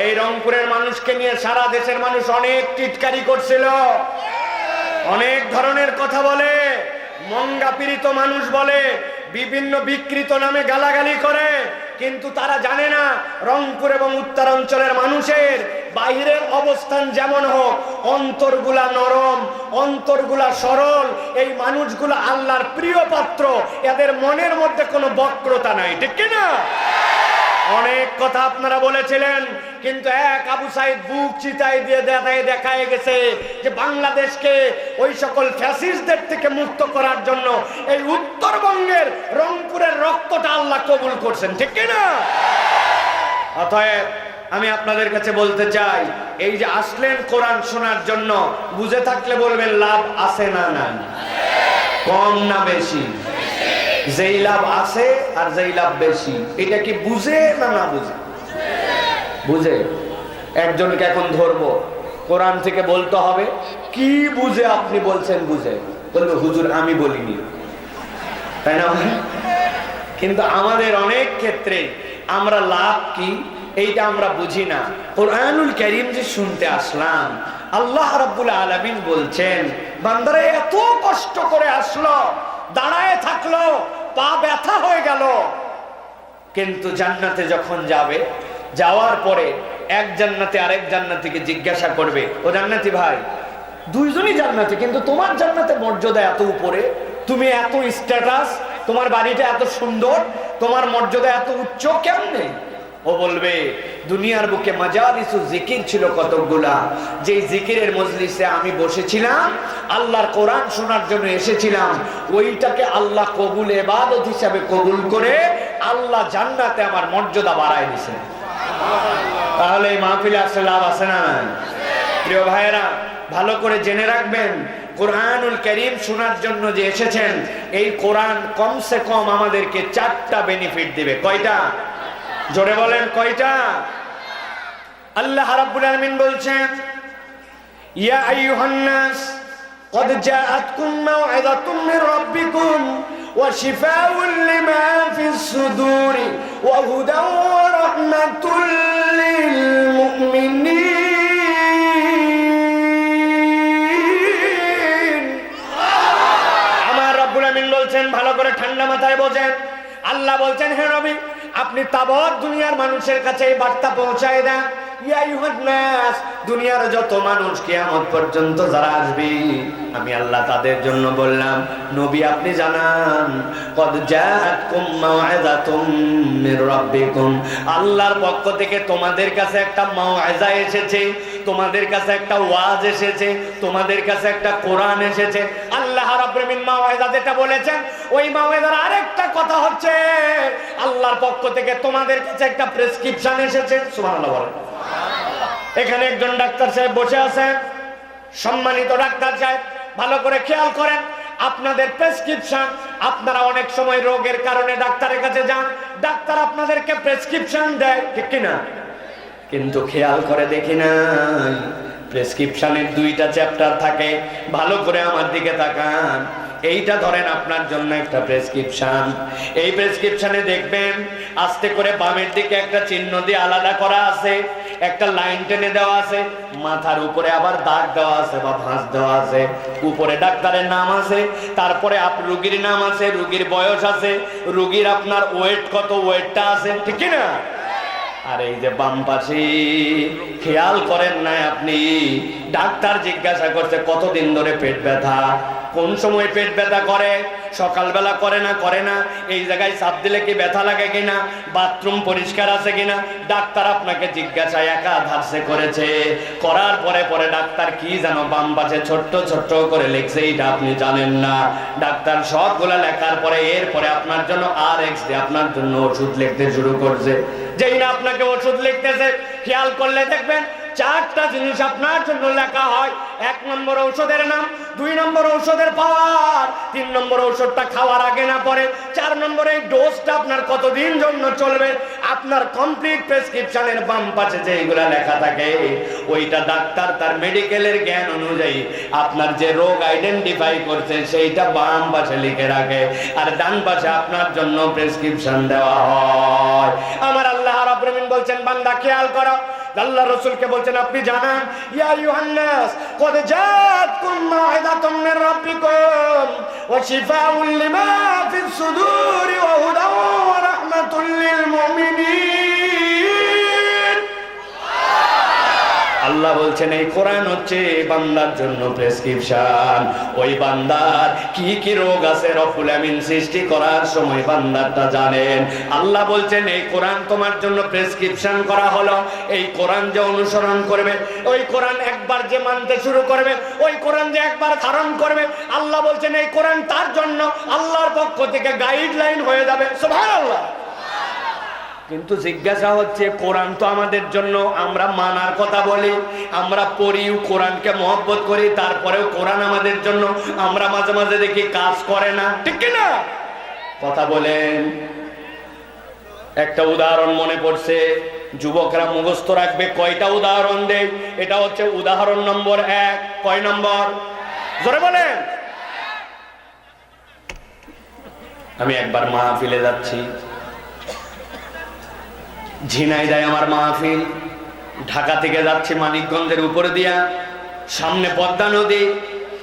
এই রংপুরের মানুষকে নিয়ে সারা দেশের মানুষ অনেক টিটকারি করছিল। অনেক ধরনের কথা বলে, মঙ্গা পীড়িত মানুষ বলে, বিভিন্ন বিকৃত নামে গালাগালি করে, কিন্তু তারা জানে না রংপুর এবং উত্তরাঞ্চলের মানুষের বাইরের অবস্থান যেমন হোক, অন্তরগুলা নরম, অন্তরগুলা সরল, এই মানুষগুলো আল্লাহর প্রিয় পাত্র, এদের মনের মধ্যে কোনো বক্রতা নাই, ঠিক না অনেক কথা আপনারা বলেছিলেন, কিন্তু এক আবু সাইদ বুক চিতাই দিয়ে দেখায় দেখায় গেছে যে বাংলাদেশকে ওই সকল ফ্যাসিস্টদের থেকে মুক্ত করার জন্য এই উত্তরবঙ্গের রংপুরের রক্তটা আল্লাহ কবুল করছেন, ঠিক না? অতএব আমি আপনাদের কাছে বলতে চাই, এই যে আসলেন কোরআন শোনার জন্য, বুঝে থাকলে বলবেন, লাভ আছে না না কম না বেশি? যেই লাভ আছে আর যেই লাভ বেশি। এটা কি বুঝে না না বুঝে? বুঝে। একজনকে এখন ধরবো। কোরআন থেকে বলতে হবে, কি বুঝে আপনি বলছেন বুঝে। বলবে, হুজুর, আমি বলিনি। তাই না কিন্তু আমাদের অনেক ক্ষেত্রে আমরা লাভ কি, এইটা আমরা বুঝি না। কোরআনুল করিম যে শুনতে আসলাম, আল্লাহ রাব্বুল আলামিন বলছেন, বান্দারা এত কষ্ট করে আসলো দাঁড়ায় থাকল, পা ব্যথা হয়ে গেল। কিন্তু জান্নাতে যখন যাবে, যাওয়ার পরে এক জান্নাতে আরেক জান্নাতিকে জিজ্ঞাসা করবে, ও জান্নাতি ভাই, দুইজনই জান্নাতি, কিন্তু তোমার জান্নাতে মর্যাদা এত উপরে? তুমি এত স্ট্যাটাস তোমার বাড়িটা এত সুন্দর, তোমার মর্যাদা এত উচ্চ, কেমনে? ও বলবে, দুনিয়ার বুকে মাজালিসু জিকির ছিল কতগুলা যে জিকিরের মজলিসে আমি বসেছিলাম, আল্লাহর কোরআন শোনার জন্য এসেছিলাম, ওইটাকে আল্লাহ কবুল, এবাদত হিসাবে কবুল করে আল্লাহ জান্নাতে আমার মর্যাদা বাড়ায় দিছে। তাহলে এই মাহফিলে আসলে লাভ আছে না? প্রিয় ভাইয়েরা, ভালো করে জেনে রাখবেন, কোরআনুল করিম শোনার জন্য যে এসেছেন, এই কোরআন কমসে কম আমাদেরকে চারটা বেনিফিট দিবে। কয়টা? জোরে বলেন কয়টা আল্লাহ রাব্বুল আলামিন বলছেন ইয়া আইয়ুহান নাস قد جاءتكم موعظة من ربكم وشفاء لما في الصدور وهدى ورحمة للمؤمنين আমার রব্বুল আমিন বলছেন ভালো করে ঠান্ডা মাথায় বোঝেন আল্লাহ বলছেন হে নবী আপনি তাবৎ দুনিয়ার মানুষের কাছে এই বার্তা পৌঁছায় দেন। দুনিয়ার যত মানুষ কিয়ামত পর্যন্ত যারা আসবে, আমি আল্লাহ তাদের জন্য বললাম, নবী আপনি জানান, কদ আল্লাহর পক্ষ থেকে তোমাদের কাছে একটা মাউইজা এসেছে, তোমাদের কাছে একটা ওয়াজ এসেছে, তোমাদের কাছে একটা কোরআন এসেছে। আল্লাহ রাব্বুল যেটা বলেছেন, ওই মাউইজার আরেকটা কথা হচ্ছে, আল্লাহর পক্ষ থেকে তোমাদের কাছে একটা প্রেসক্রিপশন এসেছে। সুবহানাল্লাহ বলেন। এখানে একজন ডাক্তার সাহেব বসে আছেন সম্মানিত ডাক্তার সাহেব, ভালো করে খেয়াল করেন, আপনাদের প্রেসক্রিপশন, আপনারা অনেক সময় রোগের কারণে ডাক্তারের কাছে যান, ডাক্তার আপনাদেরকে প্রেসক্রিপশন দেয়, ঠিক কিনা? কিন্তু খেয়াল করে দেখি নাই, প্রেসক্রিপশনের দুইটা চ্যাপ্টার থাকে, ভালো করে আমার দিকে তাকান। এইটা ধরেন আপনার জন্য একটা প্রেসক্রিপশন। এই প্রেসক্রিপশনে দেখবেন, আস্তে করে বামের দিকে একটা চিহ্ন দিয়ে আলাদা করা আছে। একটা লাইন টেনে দেওয়া আছে, মাথার উপরে আবার দাগ দেওয়া আছে বা ভাঁজ দেওয়া আছে। উপরে ডাক্তারের নাম আছে, তারপরে আপ, রুগীর নাম আছে, রুগীর বয়স আছে, রুগীর আপনার ওয়েট কত, ওয়েটটা আছে, ঠিক না আর এই যে বাম পাশে, খেয়াল করেন না আপনি, ডাক্তার জিজ্ঞাসা করছে, কতদিন ধরে পেট ব্যথা? কোন সময় পেট ব্যথা করে? সকালবেলা করে না করে না? এই জায়গায় চাপ দিলে কি ব্যথা লাগে কিনা? বাথরুম পরিষ্কার আছে কিনা? ডাক্তার আপনাকে জিজ্ঞাসা একা ধারসে করেছে। করার পরে পরে ডাক্তার কি যেন বাম পাশে ছোট্ট ছোট্ট করে লিখছে, এইটা আপনি জানেন না। ডাক্তার সবগুলা লেখার পরে, এরপরে আপনার জন্য আর এক্স আপনার জন্য ওষুধ লিখতে শুরু করছে। যেই না আপনাকে ওষুধ লিখতেছে, খেয়াল করলে দেখবেন চারটা জিনিস আপনার জন্য লেখা হয়। এক নম্বর ঔষধের নাম, দুই নম্বর ঔষধের পাওয়ার, তিন নম্বর ঔষধটা খাওয়ার আগে না পরে, চার নম্বর এই ডোজটা আপনার কতদিন জন্য চলবে আপনার কমপ্লিট প্রেসক্রিপশনের বাম পাশে যেগুলা লেখা থাকে, ওইটা ডাক্তার তার মেডিকেলের জ্ঞান অনুযায়ী আপনার যে রোগ আইডেন্টিফাই করছে, সেইটা বাম পাশে লিখে রাখে। আর ডান পাশে আপনার জন্য প্রেসক্রিপশন দেওয়া হয়। আমার আল্লাহ রাব্বুল বলছেন, বান্দা, খেয়াল করো। আল্লাহ রসুলকে বলছেন, আপনি জানান, ইয়া ইউহান্নাস, কদ জাতকুম মাউইদাতুম মির রাব্বিকুম, ওয়া শিফাউল লিমা ফিস সুদুরি ওয়া হুদাও ওয়া আল্লাহ বলছেন, এই কোরআন হচ্ছে বান্দার জন্য প্রেসক্রিপশন। ওই বান্দার কি কি রোগ আছে রফুল আমিন সৃষ্টি করার সময় বান্দারটা জানেন। আল্লাহ বলছেন, এই কোরআন তোমার জন্য প্রেসক্রিপশন করা হলো। এই কোরআন যে অনুসরণ করবে, ওই কোরআন একবার যে মানতে শুরু করবে, ওই কোরআন যে একবার ধারণ করবে, আল্লাহ বলছেন, এই কোরআন তার জন্য আল্লাহর পক্ষ থেকে গাইডলাইন হয়ে যাবে। সুবহানাল্লাহ। কিন্তু জিজ্ঞাসা হচ্ছে, কোরআন তো আমাদের জন্য, আমরা মানার কথা বলি, আমরা পড়িও কোরআনকে মহব্বত করি, তারপরেও কোরআন আমাদের জন্য, আমরা মাঝে মাঝে দেখি কাজ করে না। ঠিক কি না? কথা বলেন। একটা উদাহরণ মনে পড়ছে, যুবকরা মুখস্থ রাখবে, কয়টা উদাহরণ দেয় এটা হচ্ছে উদাহরণ নম্বর এক, কয় নম্বর? জোরে বলেন। আমি একবার মাহফিলে যাচ্ছি। ঝিনাইদায় আমার মাহফিল। ঢাকা থেকে যাচ্ছে মানিকগঞ্জের উপরে দিয়া। সামনে পদ্মা নদী।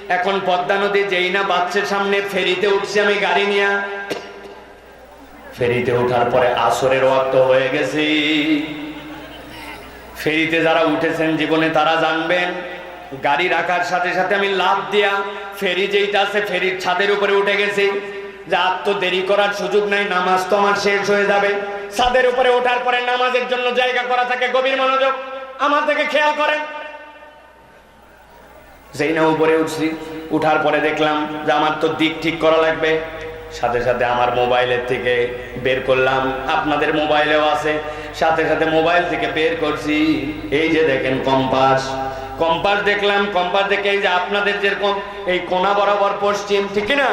এখন পদ্মা নদী যেই না বাচ্চার সামনে, ফেরিতে উঠছি আমি গাড়ি নিয়ে। ফেরিতে ওঠার পরে আসরের ওয়াক্ত হয়ে গেছি। ফেরিতে যারা উঠেছেন জীবনে তারা জানবেন, গাড়ি রাখার সাথে সাথে আমি লাভ দিয়া ফেরি যেইটা আছে ফেরির ছাদের উপরে উঠে গেছি। যে আর তো দেরি করার সুযোগ নাই, নামাজ তো আমার শেষ হয়ে যাবে। ছাদের উপরে ওঠার পরে নামাজের জন্য জায়গা করা থাকে, গভীর মনোযোগ। আমার দিকে খেয়াল করেন। যেই না উপরে উঠছি, উঠার পরে দেখলাম যে আমার তো দিক ঠিক করা লাগবে। সাথে সাথে আমার মোবাইলের থেকে বের করলাম, আপনাদের মোবাইলেও আছে। সাথে সাথে মোবাইল থেকে বের করছি। এই যে দেখেন কম্পাস। কম্পাস দেখলাম, কম্পাস দেখে এই যে আপনাদের যেরকম এই কোনা বরাবর পশ্চিম, ঠিক না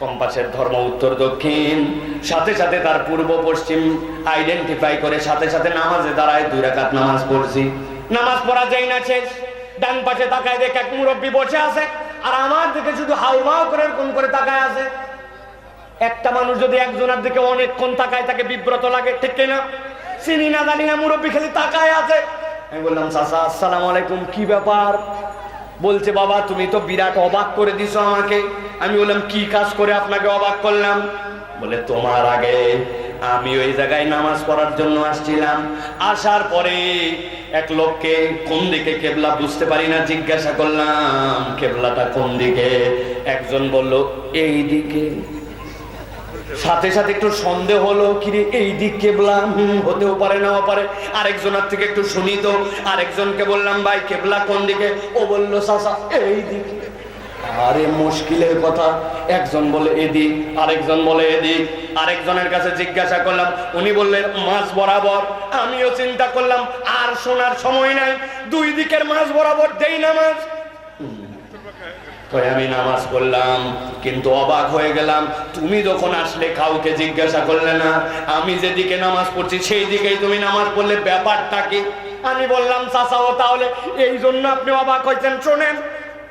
কম্পাসের ধর্ম উত্তর দক্ষিণ। সাথে সাথে তার পূর্ব পশ্চিম। আইডেন্টিফাই করে সাথে সাথে নামাজে দাঁড়ায়, দুই রাকাত নামাজ পড়ছি। নামাজ পড়া যাই না শেষ। ডান পাশে তাকায় দেখে এক মুরব্বী বসে আছে। আর আমার দিকে শুধু হাউমাউ করে কোন করে তাকায় আছে। একটা মানুষ যদি একজনের দিকে অনেকক্ষণ তাকায়, তাকে বিব্রত লাগে, ঠিক কিনা? চিনি না জানি না, মুরব্বী খালি তাকায় আছে। আমি বললাম, চাচা, আসসালাম আলাইকুম, কি ব্যাপার? বলছে, বাবা, তুমি তো বিরাট অবাক করে দিছো আমাকে। আমি বললাম, কি কাজ করে আপনাকে অবাক করলাম? বলে, তোমার আগে আমি ওই জায়গায় নামাজ পড়ার জন্য আসছিলাম। আসার পরে এক লোককে কোন দিকে কেবলা বুঝতে পারি না, জিজ্ঞাসা করলাম, কেবলাটা কোন দিকে? একজন বলল, এই দিকে। সাথে সাথে একটু সন্দেহ হলো, কিরে, এই দিক কেবলা হতেও পারে নাও পারে। আরেকজনের থেকে একটু শুনি তো, আরেকজনকে বললাম, ভাই, কেবলা কোন দিকে? ও বলল, সাসা, এই দিকে আরে, মুশকিলের কথা। একজন বলে, এদিক। আরেকজন বলে, এদিক। আরেকজনের কাছে জিজ্ঞাসা করলাম, উনি বললেন, মাছ বরাবর। আমিও চিন্তা করলাম, আর শোনার সময় নাই। দুই দিকের মাছ বরাবর দেই নামাজ কই, আমি নামাজ পড়লাম, কিন্তু অবাক হয়ে গেলাম। তুমি যখন আসলে কাউকে জিজ্ঞাসা করলে না, আমি যেদিকে নামাজ পড়ছি সেই দিকেই তুমি নামাজ পড়লে, ব্যাপারটা কি? আমি বললাম, চাচাও, তাহলে এই জন্য আপনি অবাক হয়েছেন, শোনেন।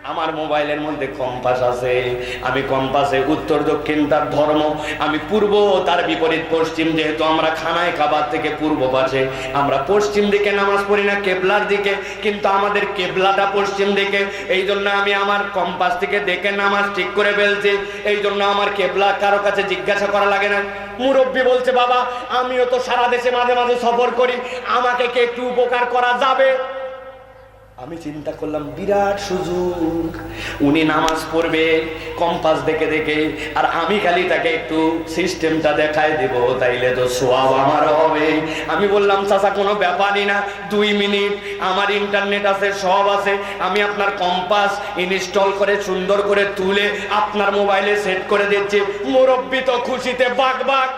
আমার মোবাইলের মধ্যে কম্পাস আছে। আমি কম্পাসে উত্তর, দক্ষিণ তার ধর্ম। আমি পূর্ব তার বিপরীত। পশ্চিম যেহেতু আমরা খানায় খাবার থেকে পূর্ব পাশে। আমরা পশ্চিম দিকে নামাজ পড়ি না, কেবলার দিকে। কিন্তু আমাদের কেবলাটা পশ্চিম দিকে। এই জন্য আমি আমার কম্পাস থেকে দেখে নামাজ ঠিক করে ফেলছি। এই জন্য আমার কেবলা কারও কাছে জিজ্ঞাসা করা লাগে না। মুরব্বী বলছে, বাবা, আমিও তো সারা দেশে মাঝে মাঝে সফর করি। আমাকে কে একটু উপকার করা যাবে? আমি চিন্তা করলাম, বিরাট সুযোগ। উনি নামাজ পড়বে, কম্পাস দেখে দেখে, আর আমি খালি তাকে একটু সিস্টেমটা দেখাই দেব, তাইলে তো সোয়াব আমার হবে। আমি বললাম, চাচা, কোনো ব্যাপারই না, দুই মিনিট, আমার ইন্টারনেট আছে, সব আছে, আমি আপনার কম্পাস ইনস্টল করে, সুন্দর করে তুলে আপনার মোবাইলে সেট করে দিচ্ছি। মুরব্বী তো খুশিতে বাঘ বাঘ।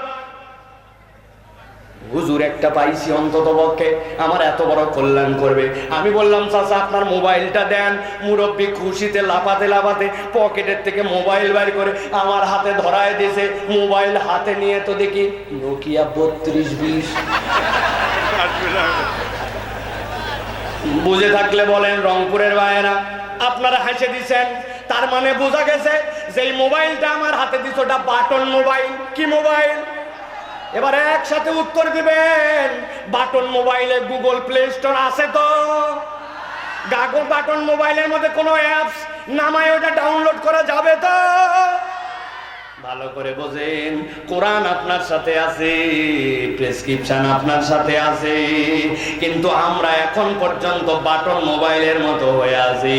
হুজুর একটা পাইছি অন্তত পক্ষে, আমার এত বড় কল্যাণ করবে। আমি বললাম, চাচা, আপনার মোবাইলটা দেন। মুরব্বী খুশিতে লাফাতে লাফাতে পকেটের থেকে মোবাইল বাইর করে আমার হাতে ধরায় দিয়েছে। মোবাইল হাতে নিয়ে তো দেখি নোকিয়া বত্রিশ বিশ। বুঝে থাকলে বলেন, রংপুরের ভাইয়েরা, আপনারা হেসে দিছেন তার মানে বোঝা গেছে যে মোবাইলটা আমার হাতে দিছে, ওটা বাটন মোবাইল। কি মোবাইল? এবার একসাথে উত্তর দিবেন। বাটন মোবাইলে গুগল প্লে স্টোর আছে তো? গাগল বাটন মোবাইলের মধ্যে কোনো অ্যাপস নামায় ওটা ডাউনলোড করা যাবে তো? ভালো করে বোঝেন, কোরআন আপনার সাথে আছে, প্রেসক্রিপশন আপনার সাথে আছে, কিন্তু আমরা এখন পর্যন্ত বাটন মোবাইলের মতো হয়ে আছি।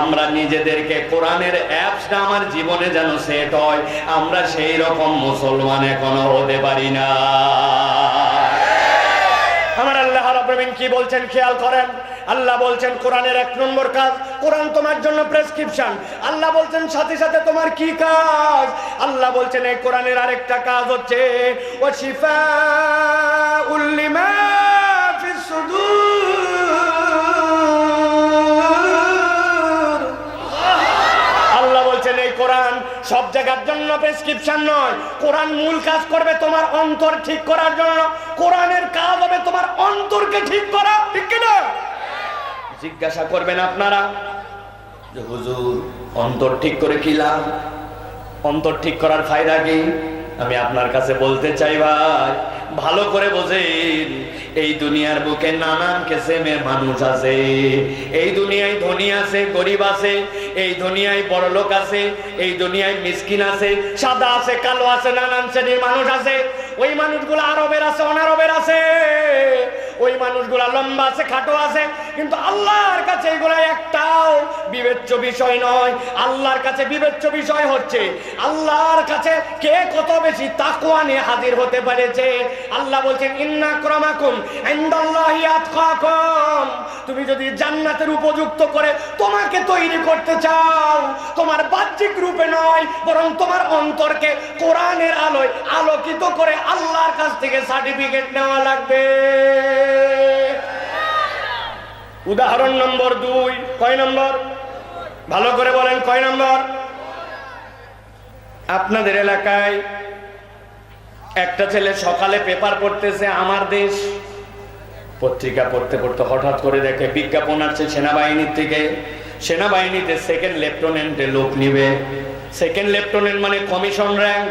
আমরা নিজেদেরকে কোরআনের অ্যাপসটা আমার জীবনে যেন সেট হয়, আমরা সেই রকম মুসলমান এখনও হতে পারি না। আমার আল্লাহ কি বলছেন খেয়াল করেন? আল্লাহ বলছেন কোরআনের এক নম্বর কাজ, কোরআন তোমার জন্য প্রেসক্রিপশন আল্লাহ বলছেন, সাথে সাথে তোমার কি কাজ? আল্লাহ বলছেন, এই কোরআনের আরেকটা কাজ হচ্ছে ও শিফা উল্লিমা সব জায়গার জন্য প্রেসক্রিপশন নয়। কোরআন মূল কাজ করবে তোমার অন্তর ঠিক করার জন্য। কোরআনের কাজ হবে তোমার অন্তরকে ঠিক করা, ঠিক কিনা? জিজ্ঞাসা করবেন আপনারা যে, হুজুর, অন্তর ঠিক করে কি লাভ? অন্তর ঠিক করার ফায়দা কি? আমি আপনার কাছে বলতে চাই, ভাই, ভালো করে বোঝেন। এই দুনিয়ার বুকে নানান কিসেমের মানুষ আছে। এই দুনিয়ায় ধনী আছে, গরিব আছে, এই দুনিয়ায় বড় লোক আছে, এই দুনিয়ায় মিসকিন আছে, সাদা আছে, কালো আছে, নানান শ্রেণির মানুষ আছে। ওই মানুষগুলো আরবের আছে, অনারবের আছে। ওই মানুষগুলা লম্বা আছে, খাটো আছে, কিন্তু আল্লাহর কাছে এগুলো একটাও বিবেচ্য বিষয় নয়। আল্লাহর কাছে বিবেচ্য বিষয় হচ্ছে, আল্লাহর কাছে কে কত বেশি তাকুয়া নিয়ে হাজির হতে পেরেছে? আল্লাহ বলছেন, ইন্না ক্রমাকুম তুমি যদি জান্নাতের উপযুক্ত করে তোমাকে তৈরি করতে চাও, তোমার বাহ্যিক রূপে নয়, বরং তোমার অন্তরকে কোরআনের আলোয় আলোকিত করে আল্লাহর কাছ থেকে সার্টিফিকেট নেওয়া লাগবে। উদাহরণ নম্বর দুই। কয় নম্বর? ভালো করে বলেন, কয় নম্বর? আপনাদের এলাকায় একটা ছেলে সকালে পেপার পড়তেছে আমার দেশ। পত্রিকা পড়তে পড়তে হঠাৎ করে দেখে বিজ্ঞাপন আসছে সেনাবাহিনীর থেকে। সেনাবাহিনীতে সেকেন্ড লেফটেন্যান্টে লোক নিবে। সেকেন্ড লেফটেন্যান্ট মানে কমিশন র্যাঙ্ক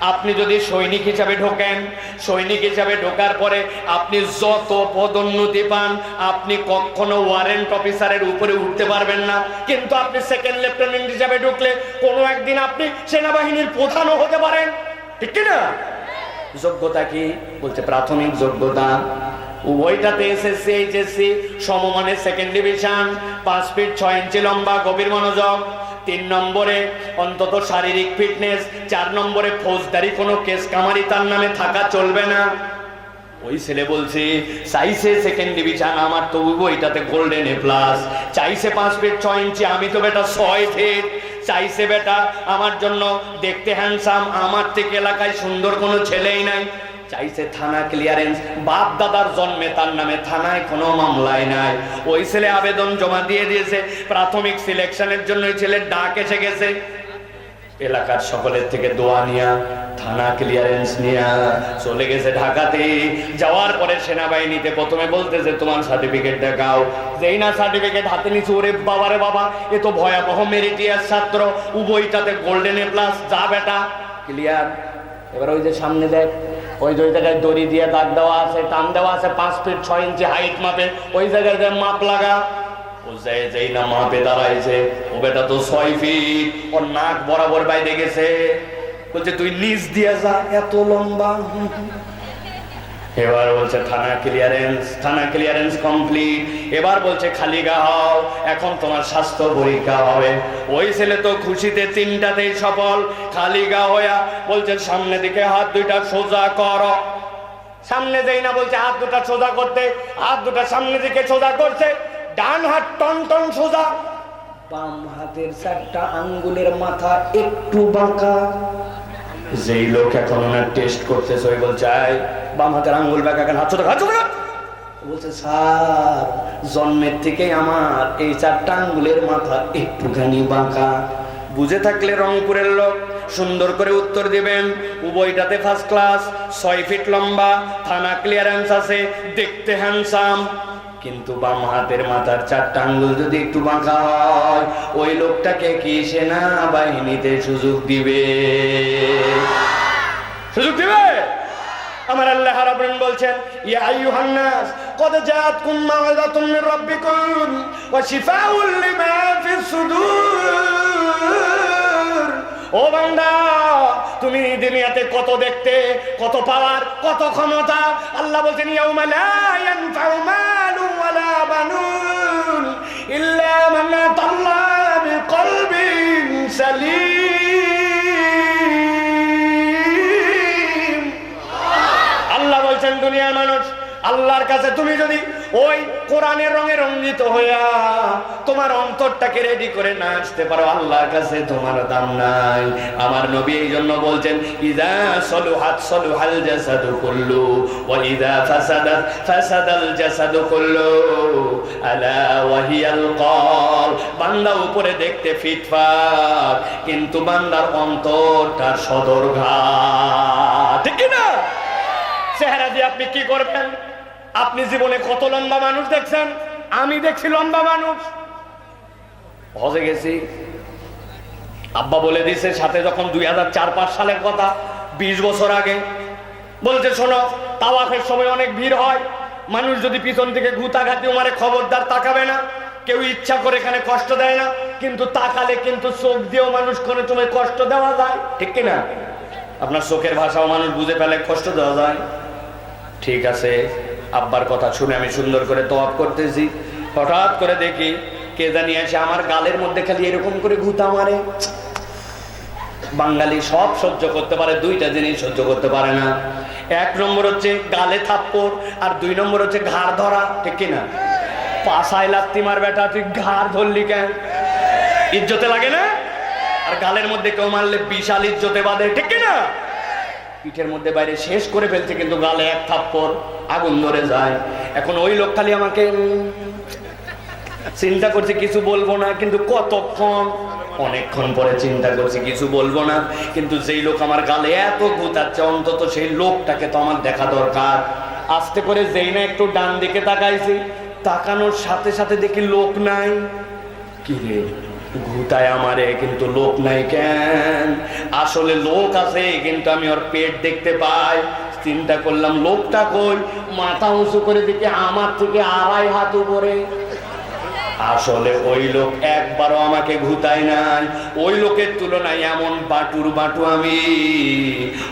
আপনি যদি সৈনিক হিসাবে ঢোকেন, সৈনিক হিসাবে ঢোকার পরে আপনি যত পদোন্নতি পান, আপনি কখনো ওয়ারেন্ট অফিসারের উপরে উঠতে পারবেন না। কিন্তু আপনি সেকেন্ড লেফটেন্যান্ট হিসাবে ঢুকলে কোনো একদিন আপনি সেনাবাহিনীর প্রধানও হতে পারেন। ঠিক কিনা? যোগ্যতা কি? বলছে প্রাথমিক যোগ্যতা। উভয়টাতে এসএসসি এইচএসসি সমমানের সেকেন্ড ডিভিশন পাঁচ ফিট ছয় ইঞ্চি লম্বা, গভীর মনোযোগ। তিন নম্বরে অন্তত শারীরিক ফিটনেস, চার নম্বরে ফৌজদারি, কোনো কেস কামারি তার নামে থাকা চলবে না। ওই ছেলে বলছে, চাইছে সেকেন্ড ডিভিশন আমার তো ওইটাতে গোল্ডেন এ প্লাস চাইছে পাঁচ ফিট ছয় ইঞ্চি আমি তো বেটা ছয় ফিট চাইছে বেটা, আমার জন্য দেখতে হ্যান্ডসাম আমার থেকে এলাকায় সুন্দর কোনো ছেলেই নাই। চাইছে থানা ক্লিয়ারেন্স বাপ দাদার জন্মে তার নামে থানায় কোনো মামলায় নাই। ওই ছেলে আবেদন জমা দিয়ে দিয়েছে। প্রাথমিক সিলেকশনের জন্য ওই ছেলের ডাক এসে গেছে। এলাকার সকলের থেকে দোয়া নিয়া, থানা ক্লিয়ারেন্স নিয়া চলে গেছে ঢাকাতে। যাওয়ার পরে সেনাবাহিনীতে প্রথমে বলতেছে, তোমার সার্টিফিকেট দেখাও। যেই না সার্টিফিকেট হাতে নিচে ওরে বাবা রে বাবা, এ তো ভয়াবহ মেরিটিয়াস ছাত্র। উভয়টাতে গোল্ডেন এ প্লাস যা বেটা। ক্লিয়ার এবার ওই যে সামনে দেখ। ওই জায়গায় দড়ি দিয়ে দাগ দেওয়া আছে, টান দেওয়া আছে, পাঁচ ফিট ছয় ইঞ্চি হাইট মাপে। ওই জায়গায় যে মাপ লাগা না ও ছয় ফিট ওর নাক বরাবর বলছে, তুই নিচ দিয়ে যা, এত লম্বা। এবার বলছে, থানা ক্লিয়ারেন্স থানা ক্লিয়ারেন্স কমপ্লিট এবার বলছে, খালি গা হও, এখন তোমার স্বাস্থ্য পরীক্ষা হবে। ওই ছেলে তো খুশিতে তিনটাতেই সফল, খালি গা হইয়া বলছে, সামনে দিকে হাত দুইটা সোজা কর। সামনে যেই না বলছে, হাত দুটা সোজা করতে। হাত দুটা সামনে দিকে সোজা করছে, ডান হাত টন টন সোজা। বাম হাতের চারটা আঙ্গুলের মাথা একটু বাঁকা যেই লোক এখন ওনার টেস্ট করতেছে ওই বলছে বাম হাতের আঙ্গুল বাঁকা কেন হাত হাত বলছে, স্যার, জন্মের থেকে আমার এই চারটা আঙ্গুলের মাথা একটুখানি বাঁকা। বুঝে থাকলে রংপুরের লোক সুন্দর করে উত্তর দিবেন। উভয়টাতে ফার্স্ট ক্লাস ছয় ফিট লম্বা, থানা ক্লিয়ারেন্স আছে, দেখতে হ্যান্ডসাম কিন্তু বাম হাতের মাথার চারটা আঙ্গুল যদি একটু বাঁকা হয়, ওই লোকটাকে কি সেনা বাহিনীতে সুযোগ দিবে? সুযোগ দিবে? আমার আল্লাহ রাব্বুল বলছেন, ইয়া আইয়ুহান নাস কদ জাআতকুম মাউযাতুম মির রাব্বিকুম ওয়া শিফাউল লিমা ফিস সুদূর। ও বান্দা, তুমি দুনিয়াতে কত দেখতে, কত পাওয়ার, কত ক্ষমতা? আল্লাহ বলছেন, ইয়াউমা লা ইয়ানফাউ ওয়ালা বানুন ইল্লা মান আতাল্লাহ বিকলবিন সালিম আল্লাহ বলছেন দুনিয়া মানুষ আল্লাহর কাছে তুমি যদি ওই কোরআনের রঙে রঞ্জিত হইয়া তোমার অন্তরটাকে রেডি করে না আসতে পারো, আল্লাহর কাছে তোমার দাম নাই। আমার নবী এই জন্য বলছেন, ইদা সলু হাত সলুহাত সলুহাল জাসাদু কুল্লু ওয়া ইদা ফাসাদাত ফাসাদাল জাসাদু কুল্লু আলা ওয়াহিয়াল কল বান্দা উপরে দেখতে ফিটফাট, কিন্তু বান্দার অন্তরটা সদরঘাট। ঠিক কি না চেহারা দিয়ে আপনি কি করবেন? আপনি জীবনে কত লম্বা মানুষ দেখছেন? আমি দেখছি লম্বা মানুষ। হজে গেছি। আব্বা বলে দিছে, সাথে যখন দুই হাজার চার পাঁচ সালের কথা, বিশ বছর আগে। বলছে, শোনো, তাওয়াফের সময় অনেক ভিড় হয়। মানুষ যদি পিছন থেকে ঘুতাঘাতি মারে খবরদার তাকাবে না, কেউ ইচ্ছা করে এখানে কষ্ট দেয় না, কিন্তু তাকালে কিন্তু চোখ দিয়েও মানুষ কোনো সময় কষ্ট দেওয়া যায়। ঠিক কিনা? আপনার চোখের ভাষাও মানুষ বুঝে ফেলে, কষ্ট দেওয়া যায়। ঠিক আছে। আব্বার কথা শুনে আমি সুন্দর করে তোয়াব করতেছি। হঠাৎ করে দেখি কে জানি এসে আমার গালের মধ্যে খালি এরকম করে ঘুতা মারে। বাঙালি সব সহ্য করতে পারে, দুইটা জিনিস সহ্য করতে পারে না। এক নম্বর হচ্ছে গালে থাপ্পড়, আর দুই নম্বর হচ্ছে ঘাড় ধরা, ঠিক কিনা পাশায় লাত্তি মার বেটা, তুই ঘাড় ধরলি কেন? ইজ্জতে লাগে না? আর গালের মধ্যে কেউ মারলে বিশাল ইজ্জতে বাঁধে, ঠিক কিনা পিঠের মধ্যে বাইরে শেষ করে ফেলছে, কিন্তু গালে এক থাপ্পড়, আগুন ধরে যায়। এখন ওই লোক খালি আমাকে চিন্তা করছে, কিছু বলব না, কিন্তু কতক্ষণ? অনেকক্ষণ পরে চিন্তা করছি, কিছু বলব না। কিন্তু যেই লোক আমার গালে এত গুতাচ্ছে, অন্তত সেই লোকটাকে তো আমার দেখা দরকার। আস্তে করে যেই না একটু ডান দিকে তাকাইছি, তাকানোর সাথে সাথে দেখি লোক নাই। কি রে? ঘুতায় আমারে কিন্তু লোক নাই কেন? আসলে লোক আছে, কিন্তু আমি ওর পেট দেখতে পাই। চিন্তা করলাম, লোকটা কই? মাথা উঁচু করে দেখি আমার থেকে আড়াই হাত উপরে। আসলে ওই লোক একবারও আমাকে ঘুতায় নাই। ওই লোকের তুলনায় এমন বাটুর বাটু আমি।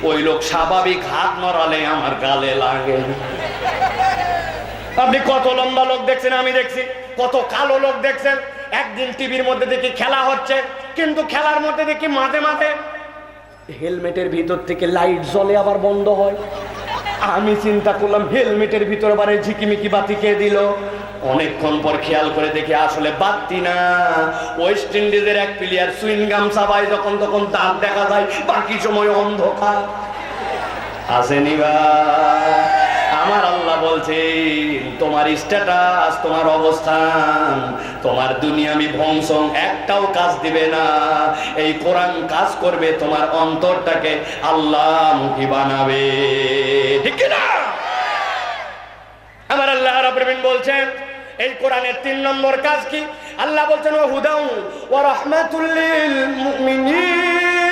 ওই লোক স্বাভাবিক হাত নড়ালে আমার গালে লাগে। আপনি কত লম্বা লোক দেখছেন, আমি দেখছি। কত কালো লোক দেখছেন। একদিন টিভির মধ্যে দেখি খেলা হচ্ছে, কিন্তু খেলার মধ্যে দেখি মাঝে মাঝে হেলমেটের ভিতর থেকে লাইট জ্বলে আবার বন্ধ হয়। আমি চিন্তা করলাম, হেলমেটের ভিতরে বারে ঝিকিমিকি বাতি খেয়ে দিল? অনেকক্ষণ পর খেয়াল করে দেখি আসলে বাতি না। ওয়েস্ট ইন্ডিজের এক প্লেয়ার সুইনগাম সাবাই যখন তখন দাঁত দেখা যায়, বাকি সময় অন্ধকার। আসেনি বা আমার আল্লাহ বলছে, তোমার স্ট্যাটাস তোমার অবস্থান, তোমার দুনিয়ামি ধ্বংস একটাও কাজ দিবে না। এই কোরআন কাজ করবে, তোমার অন্তরটাকে আল্লাহ মুখী বানাবে। ঠিক না আমার আল্লাহ রাব্বুল বলছেন, এই কোরআনের তিন নম্বর কাজ কি? আল্লাহ বলছেন ও হুদাউ ওয়া রাহমাতুল লিল মুমিনিন।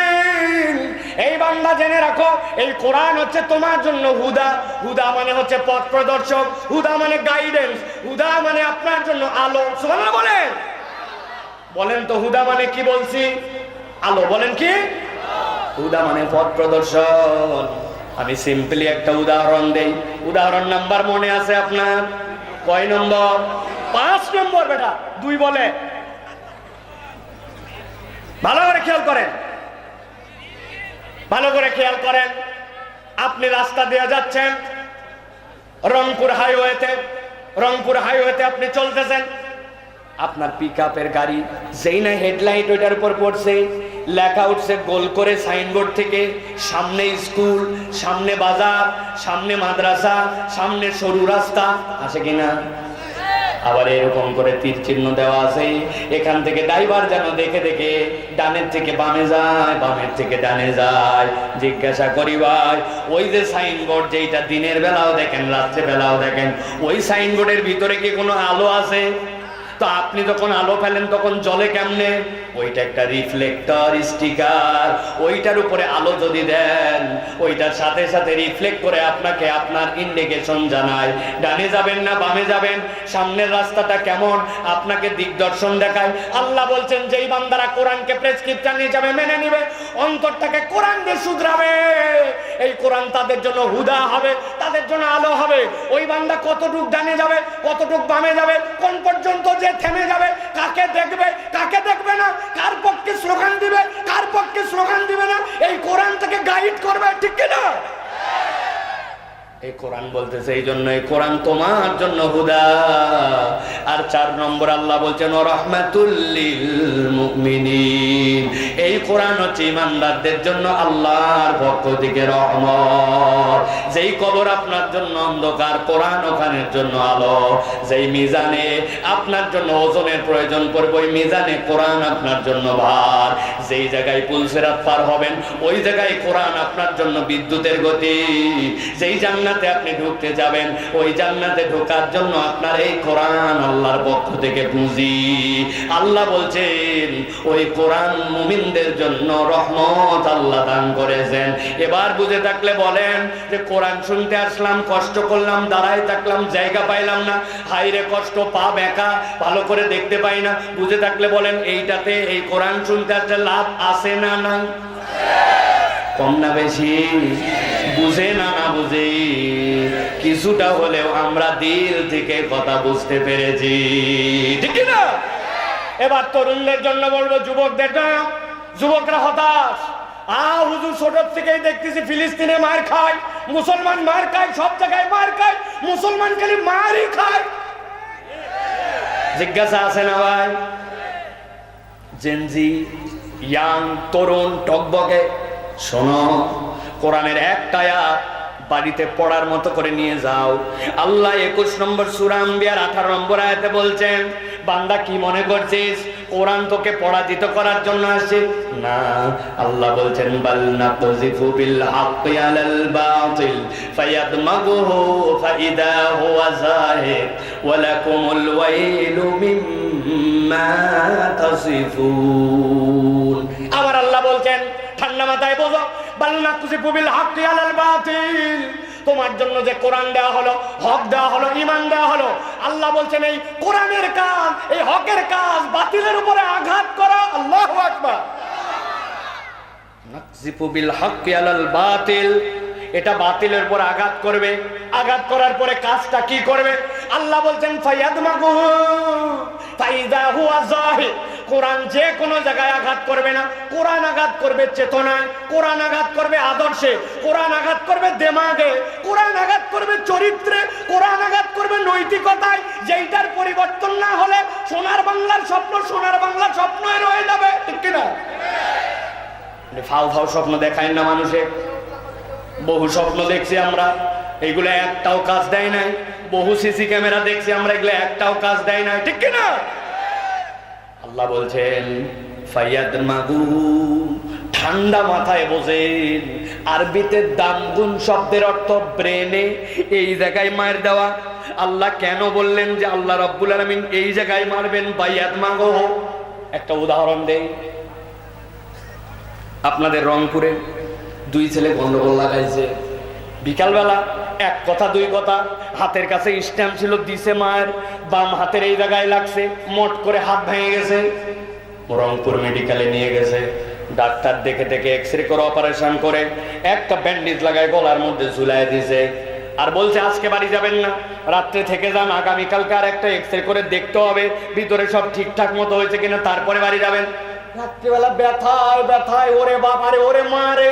এই বান্দা জেনে রাখো, এই কোরআন হচ্ছে তোমার জন্য হুদা। হুদা মানে হচ্ছে পথ প্রদর্শক, হুদা মানে গাইডেন্স হুদা মানে আপনার জন্য আলো। সুবহানাল্লাহ বলেন। বলেন তো হুদা মানে কি বলছি? আলো, বলেন কি? হুদা মানে পথ প্রদর্শন আমি সিম্পলি একটা উদাহরণ দেই। উদাহরণ নাম্বার মনে আছে আপনার? কয় নম্বর? পাঁচ নম্বর বেটা, দুই বলে। ভালো করে খেয়াল করেন। ভালো করে খেয়াল করেন। আপনি রাস্তা দিয়ে যাচ্ছেন, রংপুর হাইওয়েতে রংপুর হাইওয়েতে আপনি চলতেছেন। আপনার পিক গাড়ি, যেই না হেডলাইট ওইটার উপর পড়ছে, লেখা উঠছে গোল করে সাইনবোর্ড থেকে, সামনে স্কুল, সামনে বাজার, সামনে মাদ্রাসা, সামনে সরু রাস্তা আছে কিনা? আবার এরকম করে তীর চিহ্ন দেওয়া আছে। এখান থেকে ড্রাইভার যেন দেখে দেখে ডানের থেকে বামে যায়, বামের থেকে ডানে যায়। জিজ্ঞাসা করি, ভাই, ওই যে সাইনবোর্ড যেটা দিনের বেলাও দেখেন, রাত্রে বেলাও দেখেন, ওই সাইনবোর্ডের ভিতরে কি কোনো আলো আছে? তো তো আপনি যখন আলো ফেলেন, তখন জলে কেমনে? ওইটা একটা রিফ্লেক্টর স্টিকার ওইটার উপরে আলো যদি দেন, ওইটার সাথে সাথে রিফ্লেক্ট করে আপনাকে আপনার ইন্ডিকেশন জানায়। ডানে যাবেন না বামে যাবেন, সামনের রাস্তাটা কেমন, আপনাকে দিগদর্শন দেখায়। আল্লাহ বলছেন, যেই বান্দারা কোরআনকে প্রেসক্রিপশন হিসাবে মেনে নিবে, অন্তরটাকে কোরআন দিয়ে শুধরাবে। এই কোরআন তাদের জন্য হুদা হবে, তাদের জন্য আলো হবে। ওই বান্দা কতটুক ডানে যাবে, কতটুক বামে যাবে, কোন পর্যন্ত যে থেমে যাবে, কাকে দেখবে কাকে দেখবে না কার পক্ষে স্লোগান দিবে, কার পক্ষে স্লোগান দিবে না? এই কোরআন থেকে গাইড করবে, ঠিক কিনা? এই কোরআন বলতেছে এই জন্য, এই কোরআন তোমার জন্য হুদা। আর চার নম্বর আল্লাহ বলছেন রহমাতুল্লিল মুমিনিন। এই কোরআন হচ্ছে ইমানদারদের জন্য আল্লাহর পক্ষ থেকে রহমত। যেই কবর আপনার জন্য অন্ধকার, কোরআন ওখানের জন্য আলো। যেই মিজানে আপনার জন্য ওজনের প্রয়োজন পড়বে, ওই মিজানে কোরআন আপনার জন্য ভার। যেই জায়গায় পুলসেরাত পার হবেন, ওই জায়গায় কোরআন আপনার জন্য বিদ্যুতের গতি। যেই জান্নাতে আপনি ঢুকতে যাবেন, ওই জান্নাতে ঢোকার জন্য আপনার এই কোরআন আল্লাহর পক্ষ থেকে পুঁজি। আল্লাহ বলছেন, ওই কোরআন মুমিনদের জন্য রহমত আল্লাহ দান করেছেন। এবার বুঝে থাকলে বলেন যে কোরআন শুনতে আসলাম, কষ্ট করলাম, দাঁড়ায় থাকলাম, জায়গা পাইলাম না। হাইরে কষ্ট, পা বেঁকা ভালো করে দেখতে পাই না। বুঝে থাকলে বলেন, এইটাতে এই কোরআন শুনতে আসলে লাভ আছে না নাই? কম না বেশি? বুঝে না না বুঝে? কিছুটা হলেও আমরা দিল থেকে কথা বুঝতে পেরেছি। ঠিক না এবার তরুণদের জন্য বলব, যুবকদের জন্য যুবকরা হতাশ। আ হুজুর ছোট থেকেই দেখতেছি ফিলিস্তিনে মার খায়, মুসলমান মার খায়, সব জায়গায় মার খায়, মুসলমান খালি মারই খায়। জিজ্ঞাসা আছে না ভাই? জেনজি ইয়াং তরুণ, টকবকে, শোনো, কোরআনের একটা আয়াত বাড়িতে পড়ার মতো করে নিয়ে যাও। আল্লাহ একুশ নম্বর সুরাম বিয়ার আঠারো নম্বর আয়াতে বলছেন, বান্দা কি মনে করছিস? কোরআন তোকে পরাজিত করার জন্য আসছে না, আল্লাহ বলছেন, বাল নাকযিফু বিল হাক্কি আলাল বাতিল, ফায়াদমাগুহু ফাইদা হুয়া যাহিক ওয়া লাকুমুল ওয়াইলু মিম্মা তাসিফুন। আবার আল্লাহ বলছেন, ঠান্ডা মাথায় বোঝো, বাল নাকযিফু বিল হাক্কি আলাল বাতিল তোমার জন্য যে কোরআন দেওয়া হলো, হক দেওয়া হলো ইমান দেওয়া হলো, আল্লাহ বলছেন এই কোরআনের কাজ, এই হকের কাজ বাতিলের উপরে আঘাত করা, আল্লাহ আকবার। বিল হক আলাল বাতিল। এটা বাতিলের উপর আঘাত করবে। আঘাত করার পরে কাজটা কি করবে? আল্লাহ বলছেন কোরআন যে কোনো জায়গায় আঘাত করবে না। কোরআন আঘাত করবে চেতনায়, কোরআন আঘাত করবে আদর্শে, কোরআন আঘাত করবে দেমাগে, কোরআন আঘাত করবে চরিত্রে, কোরআন আঘাত করবে নৈতিকতায়। যেইটার পরিবর্তন না হলে সোনার বাংলার স্বপ্ন সোনার বাংলার স্বপ্নই রয়ে যাবে। ঠিক কিনা? ফাও ফাও স্বপ্ন দেখায় না মানুষে। বহু স্বপ্ন দেখছি আমরা। এগুলো একটাও কাজ দেয় নাই। বহু সিসি ক্যামেরা দেখছি আমরা, এগুলো একটাও কাজ দেয় নাই। ঠিক কিনা? আল্লাহ বলছেন ফাইয়াদ মাগু ঠান্ডা মাথায় বোঝেন। আরবিতে দামগুন শব্দের অর্থ ব্রেনে, এই জায়গায় মার দেওয়া। আল্লাহ কেন বললেন যে আল্লাহ রব্বুল আলমিন এই জায়গায় মারবেন? বাইয়াত মাগো একটা উদাহরণ দেই। আপনাদের রংপুরে দুই ছেলে গন্ডগোল লাগাইছে। বিকালবেলা এক কথা, দুই কথা, হাতের কাছে স্ট্যাম্প ছিল, দিছে মায়ের, বাম হাতের এই জায়গায় লাগছে, মোট করে হাত ভেঙে গেছে। রংপুর মেডিকেলে নিয়ে গেছে। ডাক্তার দেখে দেখে এক্স রে করে অপারেশন করে, একটা ব্যান্ডেজ লাগায় গলার মধ্যে ঝুলাই দিছে। আর বলছে, আজকে বাড়ি যাবেন না, রাত্রে থেকে যান, আগামীকালকে আর একটা এক্স রে করে দেখতে হবে, ভিতরে সব ঠিকঠাক মতো হয়েছে কিনা, তারপরে বাড়ি যাবেন। রাত্রিবেলা ব্যথায় ব্যথায়, ওরে বাবারে ওরে মারে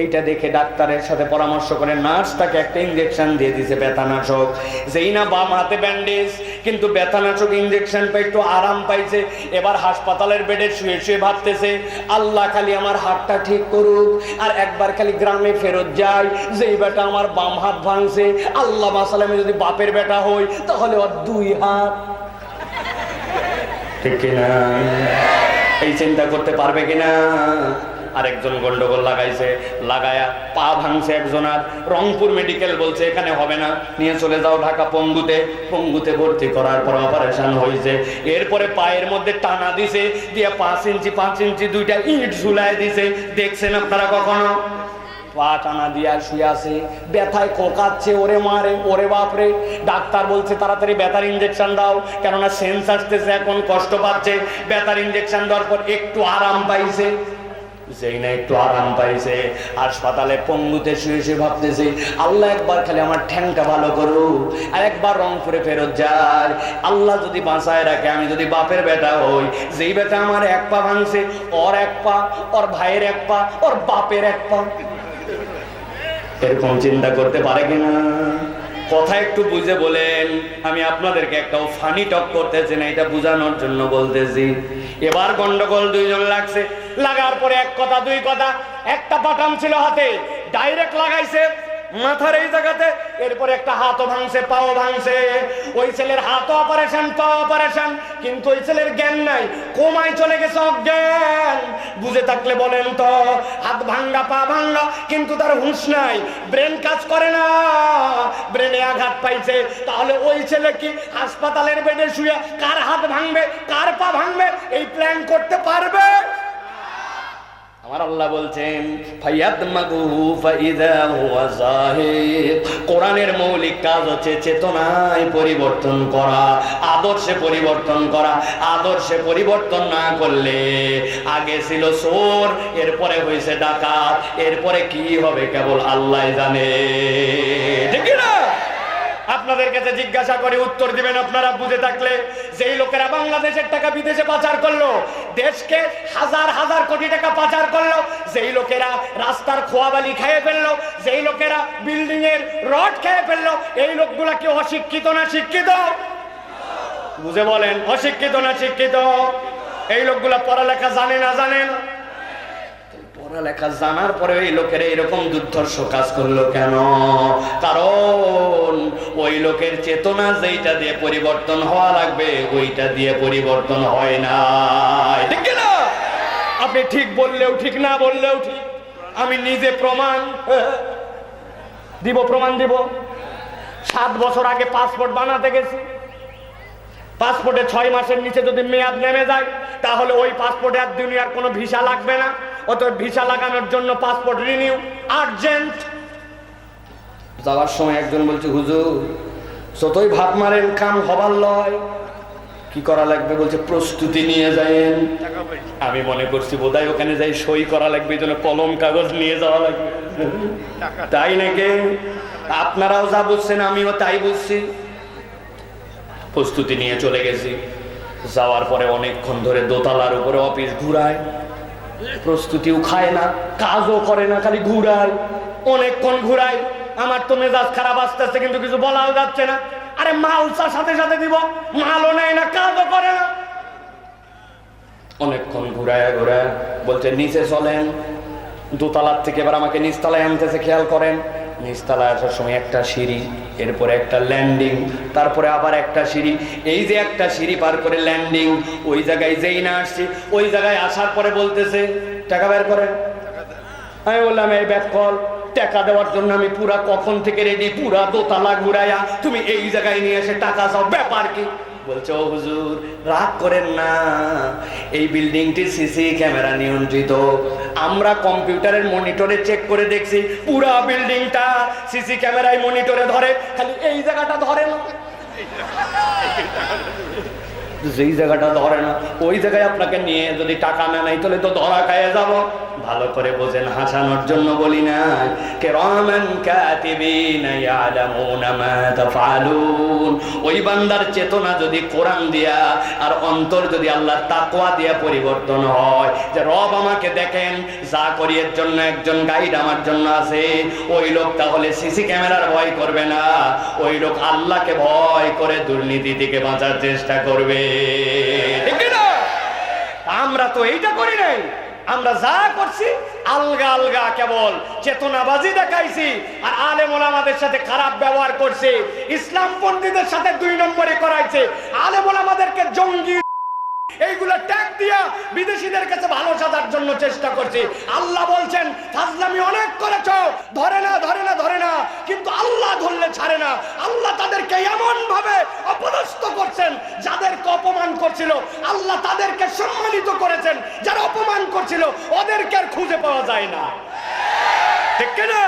এইটা দেখে ডাক্তারের সাথে পরামর্শ করে নার্স তাকে একটা ইঞ্জেকশন দিয়ে দিছে ব্যথানাশক। যেই না বাম হাতে ব্যান্ডেজ কিন্তু ব্যথানাশক ইঞ্জেকশন পাই একটু আরাম পাইছে, এবার হাসপাতালের বেডে শুয়ে শুয়ে ভাবতেছে, আল্লাহ খালি আমার হাতটা ঠিক করুক, আর একবার খালি গ্রামে ফেরত যাই, যেই বেটা আমার বাম হাত ভাঙছে, আল্লাহ মাসালামে যদি বাপের বেটা হই, তাহলে ওর দুই হাত। ঠিক কিনা? এই চিন্তা করতে পারবে কিনা? আরেকজন গন্ডগোল লাগাইছে, লাগায়া পা ভাঙছে একজন আর রংপুর মেডিকেল বলছে, এখানে হবে না, নিয়ে চলে যাও ঢাকা পঙ্গুতে। পঙ্গুতে ভর্তি করার পর অপারেশন হয়েছে এরপরে পায়ের মধ্যে টানা দিছে, দিয়ে পাঁচ ইঞ্চি পাঁচ ইঞ্চি দুইটা ইট ঝুলায় দিছে। দেখছেন আপনারা কখনো? পা টানা দিয়া শুয়ে ব্যথায় কোকাচ্ছে, ওরে মারে, ওরে বাপরে। ডাক্তার বলছে, তাড়াতাড়ি ব্যথার ইঞ্জেকশন দাও, কেননা সেন্স আসতেছে, এখন কষ্ট পাচ্ছে। ব্যথার ইঞ্জেকশন দেওয়ার পর একটু আরাম পাইছে। যেই না একটু আরাম পাইছে। হাসপাতালে পঙ্গুতে শুয়ে শুয়ে ভাবতেছে, আল্লাহ একবার খালি আমার ঠ্যাংটা ভালো করুক আর একবার রংপুরে ফেরত যায়। আল্লাহ যদি বাঁচায় রাখে, আমি যদি বাপের বেটা হই, যেই বেটা আমার এক পা ভাঙছে, ওর এক পা, ওর ভাইয়ের এক পা, ওর বাপের এক পা। এরকম চিন্তা করতে পারে কিনা? কথা একটু বুঝে বলেন, আমি আপনাদেরকে একটা ফানি টক করতেছি না, এটা বুঝানোর জন্য বলতেছি। এবার গন্ডগোল দুইজন লাগছে, লাগার পরে এক কথা, দুই কথা, একটা বাটাম ছিল হাতে ডাইরেক্ট লাগাইছে মাথার এই জায়গাতে, এরপরে একটা হাতও ভাঙছে, পাও ভাঙছে। ওই ছেলের হাতও অপারেশন পা অপারেশন কিন্তু ওই ছেলের জ্ঞান নাই। কোমায় চলে গেছে অজ্ঞান। বুঝে থাকলে বলেন তো, হাত ভাঙ্গা, পা ভাঙ্গা, কিন্তু তার হুঁশ নাই। ব্রেন কাজ করে না। ব্রেনে আঘাত পাইছে। তাহলে ওই ছেলে কি হাসপাতালের বেডে শুয়ে কার হাত ভাঙবে, কার পা ভাঙবে, এই প্ল্যান করতে পারবে? আমার আল্লাহ বলছেন কোরআনের মৌলিক কাজ হচ্ছে চেতনায় পরিবর্তন করা, আদর্শে পরিবর্তন করা। আদর্শে পরিবর্তন না করলে আগে ছিল সোর এরপরে হয়েছে ডাকাত, এরপরে কি হবে কেবল আল্লাহ জানে। ঠিক না আপনাদের কাছে জিজ্ঞাসা করে, উত্তর দিবেন আপনারা বুঝে থাকলে। যেই লোকেরা বাংলাদেশের টাকা বিদেশে পাচার করল, দেশকে হাজার হাজার কোটি টাকা পাচার করল, যেই লোকেরা রাস্তার খোয়াবালি খেয়ে ফেলল, যেই লোকেরা বিল্ডিং এর রড খেয়ে ফেলল, এই লোকগুলা কি অশিক্ষিত না শিক্ষিত? বুঝে বলেন, অশিক্ষিত না শিক্ষিত? এই লোকগুলা পড়ালেখা জানে না জানেন পড়ালেখা জানার পরে এই লোকের এরকম দুর্ধর্ষ কাজ করল কেন? কারণ ওই লোকের চেতনা যেইটা দিয়ে পরিবর্তন হওয়া লাগবে, ওইটা দিয়ে পরিবর্তন হয় না না আপনি ঠিক বললেও ঠিক, না বললেও ঠিক। আমি নিজে প্রমাণ দিব প্রমাণ দিব? সাত বছর আগে পাসপোর্ট বানাতে গেছি। পাসপোর্টে ছয় মাসের নিচে যদি মেয়াদ নেমে যায়, তাহলে ওই পাসপোর্টে আর দুনিয়ার কোনো ভিসা লাগবে না। অতএব ভিসা লাগানোর জন্য পাসপোর্ট রিনিউ, আর্জেন্ট। যাওয়ার সময় একজন বলছে, হুজুর, যতই ভাত মারেন, কাম হবার লয়। কি করা লাগবে? বলছে, প্রস্তুতি নিয়ে যায়েন। আমি মনে করছি, বোধহয় ওখানে যাই সই করা লাগবে, এই জন্য কলম, কাগজ নিয়ে যাওয়া লাগবে। তাই নাকি? আপনারাও যা বুঝছেন, আমিও তাই বুঝছি। প্রস্তুতি নিয়ে চলে গেছি। যাওয়ার পরে অনেকক্ষণ ধরে দোতলার উপরে অফিস ঘুরায়। প্রস্তুতিও খায় না, কাজও করে না, খালি ঘুরায়। অনেকক্ষণ ঘুরায়, আমার তো মেজাজ খারাপ আসতেছে, কিন্তু কিছু বলাও যাচ্ছে না। আরে মালসার সাথে সাথে দিব, মালও নেয় না, কাজও করে না। অনেকক্ষণ ঘুরায় ঘুরায়, বলছে, নিচে চলেন। দোতলার থেকে এবার আমাকে নিচতলায় আনতেছে, খেয়াল করেন। নিচতলায় আসার সময় একটা সিঁড়ি, এরপরে একটা ল্যান্ডিং তারপরে আবার একটা সিঁড়ি। এই যে একটা সিঁড়ি পার করে ল্যান্ডিং ওই জায়গায় যেই না আসছি, ওই জায়গায় আসার পরে বলতেছে, টাকা বের করেন। আমি বললাম, এই ব্যাক কল টাকা দেওয়ার জন্য আমি পুরা কখন থেকে রেডি পুরা দোতলা ঘুরাইয়া, তুমি এই জায়গায় নিয়ে এসে টাকা চাও, ব্যাপার কি? বলছে, ও হুজুর, রাগ করেন না। এই বিল্ডিংটি সিসি ক্যামেরা নিয়ন্ত্রিত। আমরা কম্পিউটারের মনিটরে চেক করে দেখছি, পুরা বিল্ডিংটা সিসি ক্যামেরায় মনিটরে ধরে। খালি এই জায়গাটা ধরে না যেই জায়গাটা ধরে না, ওই জায়গায় আপনাকে নিয়ে যদি টাকা না নাই, তাহলে তো ধরা খাইয়ে যাব। ভালো করে বোঝেন, হাসানোর জন্য বলি না। ওই বান্দার চেতনা যদি কোরআন দিয়া আর অন্তর যদি আল্লাহর তাকওয়া দিয়া পরিবর্তন হয়, যে রব আমাকে দেখেন, যা করি এর জন্য একজন গাইড আমার জন্য আছে, ওই লোক তাহলে সিসি ক্যামেরার ভয় করবে না। ওই লোক আল্লাহকে ভয় করে দুর্নীতি থেকে বাঁচার চেষ্টা করবে। আমরা তো এইটা করি নাই। আমরা যা করছি আলগা আলগা কেবল চেতনাবাজি দেখাইছি আর আলেম আমাদের সাথে খারাপ ব্যবহার করছে, ইসলাম পন্থীদের সাথে দুই নম্বরে করাইছে। আলেম আমাদেরকে জঙ্গি এইগুলো ট্যাগ দিয়া বিদেশিদের কাছে ভালো সাজার জন্য চেষ্টা করছি। আল্লাহ বলছেন, ফাজলামি অনেক করেছ, ধরে না ধরে না ধরে না। কিন্তু আল্লাহ ধরলে ছাড়ে না। আল্লাহ তাদেরকে এমন ভাবে অপদস্থ করছেন, যাদেরকে অপমান করছিল। আল্লাহ তাদেরকে সম্মানিত করেছেন, যারা অপমান করছিল, ওদেরকে আর খুঁজে পাওয়া যায় না। ঠিক না